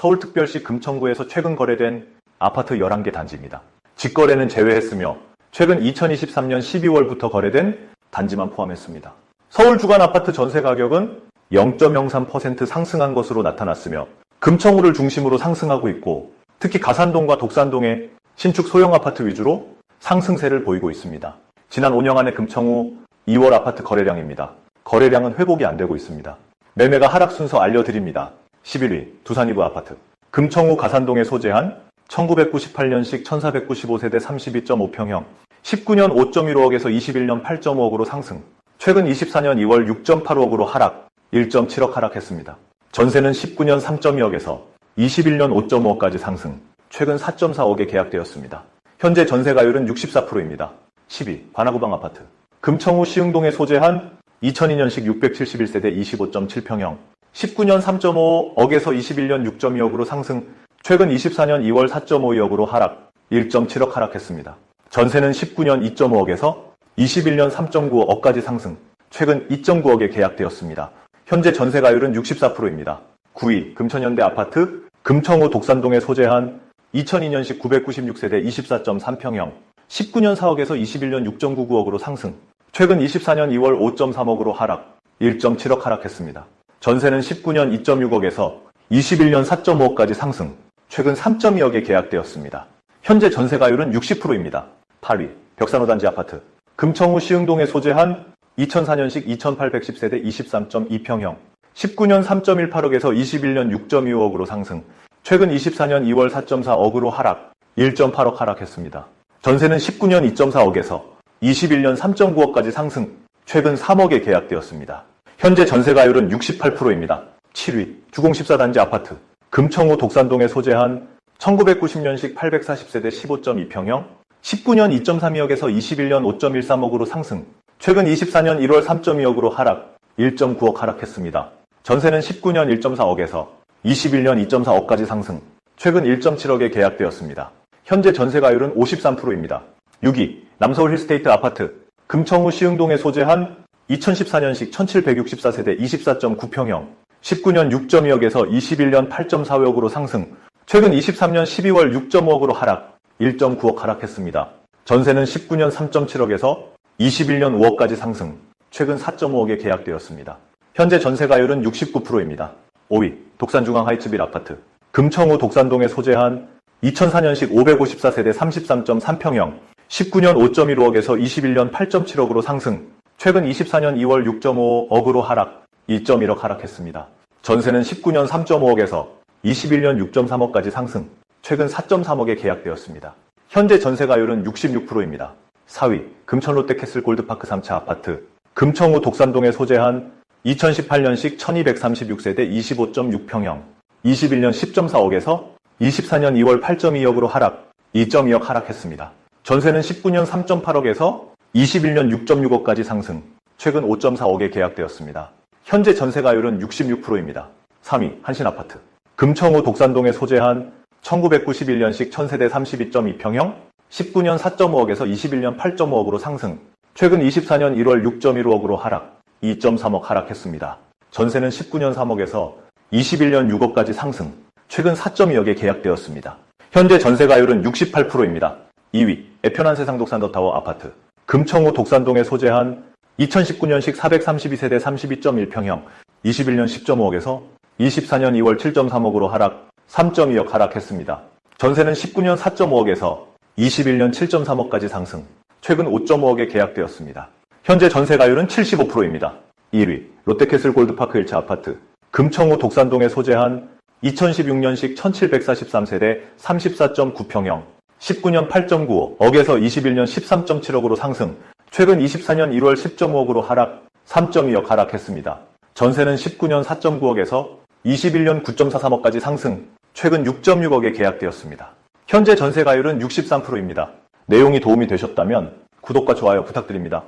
서울특별시 금천구에서 최근 거래된 아파트 11개 단지입니다. 직거래는 제외했으며 최근 2023년 12월부터 거래된 단지만 포함했습니다. 서울 주간 아파트 전세 가격은 0.03% 상승한 것으로 나타났으며 금천구를 중심으로 상승하고 있고 특히 가산동과 독산동의 신축 소형 아파트 위주로 상승세를 보이고 있습니다. 지난 5년간의 금천구 2월 아파트 거래량입니다. 거래량은 회복이 안 되고 있습니다. 매매가 하락 순서 알려드립니다. 11위 두산이브 아파트 금천구 가산동에 소재한 1998년식 1495세대 32.5평형 19년 5.15억에서 21년 8.5억으로 상승 최근 24년 2월 6.85억으로 하락 1.7억 하락했습니다. 전세는 19년 3.2억에서 21년 5.5억까지 상승 최근 4.4억에 계약되었습니다. 현재 전세가율은 64%입니다. 10위 관아구방 아파트 금천구 시흥동에 소재한 2002년식 671세대 25.7평형 19년 3.5억에서 21년 6.2억으로 상승 최근 24년 2월 4.52억으로 하락 1.7억 하락했습니다. 전세는 19년 2.5억에서 21년 3.9억까지 상승 최근 2.9억에 계약되었습니다. 현재 전세가율은 64%입니다. 9위 금천현대 아파트 금천구 독산동에 소재한 2002년식 996세대 24.3평형 19년 4억에서 21년 6.99억으로 상승 최근 24년 2월 5.3억으로 하락 1.7억 하락했습니다. 전세는 19년 2.6억에서 21년 4.5억까지 상승 최근 3.2억에 계약되었습니다. 현재 전세가율은 60%입니다. 8위 벽산호단지 아파트 금천구 시흥동에 소재한 2004년식 2810세대 23.2평형 19년 3.18억에서 21년 6.25억으로 상승 최근 24년 2월 4.4억으로 하락 1.8억 하락했습니다. 전세는 19년 2.4억에서 21년 3.9억까지 상승 최근 3억에 계약되었습니다. 현재 전세가율은 68%입니다. 7위 주공 14단지 아파트 금천구 독산동에 소재한 1990년식 840세대 15.2평형 19년 2.32억에서 21년 5.13억으로 상승 최근 24년 1월 3.2억으로 하락 1.9억 하락했습니다. 전세는 19년 1.4억에서 21년 2.4억까지 상승 최근 1.7억에 계약되었습니다. 현재 전세가율은 53%입니다. 6위 남서울 힐스테이트 아파트 금천구 시흥동에 소재한 2014년식 1764세대 24.9평형 19년 6.2억에서 21년 8.4억으로 상승 최근 23년 12월 6.5억으로 하락 1.9억 하락했습니다. 전세는 19년 3.7억에서 21년 5억까지 상승 최근 4.5억에 계약되었습니다. 현재 전세가율은 69%입니다. 5위 독산중앙 하이츠빌 아파트 금천구 독산동에 소재한 2004년식 554세대 33.3평형 19년 5.15억에서 21년 8.7억으로 상승 최근 24년 2월 6.5억으로 하락 2.1억 하락했습니다. 전세는 19년 3.5억에서 21년 6.3억까지 상승 최근 4.3억에 계약되었습니다. 현재 전세가율은 66%입니다. 4위 금천 롯데 캐슬 골드파크 3차 아파트 금천구 독산동에 소재한 2018년식 1236세대 25.6평형 21년 10.4억에서 24년 2월 8.2억으로 하락 2.2억 하락했습니다. 전세는 19년 3.8억에서 21년 6.6억까지 상승 최근 5.4억에 계약되었습니다. 현재 전세가율은 66%입니다. 3위 한신아파트 금천구 독산동에 소재한 1991년식 1000세대 32.2평형 19년 4.5억에서 21년 8.5억으로 상승 최근 24년 1월 6.15억으로 하락 2.3억 하락했습니다. 전세는 19년 3억에서 21년 6억까지 상승 최근 4.2억에 계약되었습니다. 현재 전세가율은 68%입니다. 2위 애편한 세상 독산 더타워 아파트 금천구 독산동에 소재한 2019년식 432세대 32.1평형 21년 10.5억에서 24년 2월 7.3억으로 하락 3.2억 하락했습니다. 전세는 19년 4.5억에서 21년 7.3억까지 상승 최근 5.5억에 계약되었습니다. 현재 전세가율은 75%입니다. 1위 롯데캐슬 골드파크 1차 아파트 금천구 독산동에 소재한 2016년식 1743세대 34.9평형 19년 8.9억에서 21년 13.7억으로 상승 최근 24년 1월 10.5억으로 하락 3.2억 하락했습니다. 전세는 19년 4.9억에서 21년 9.43억까지 상승 최근 6.6억에 계약되었습니다. 현재 전세가율은 63%입니다. 내용이 도움이 되셨다면 구독과 좋아요 부탁드립니다.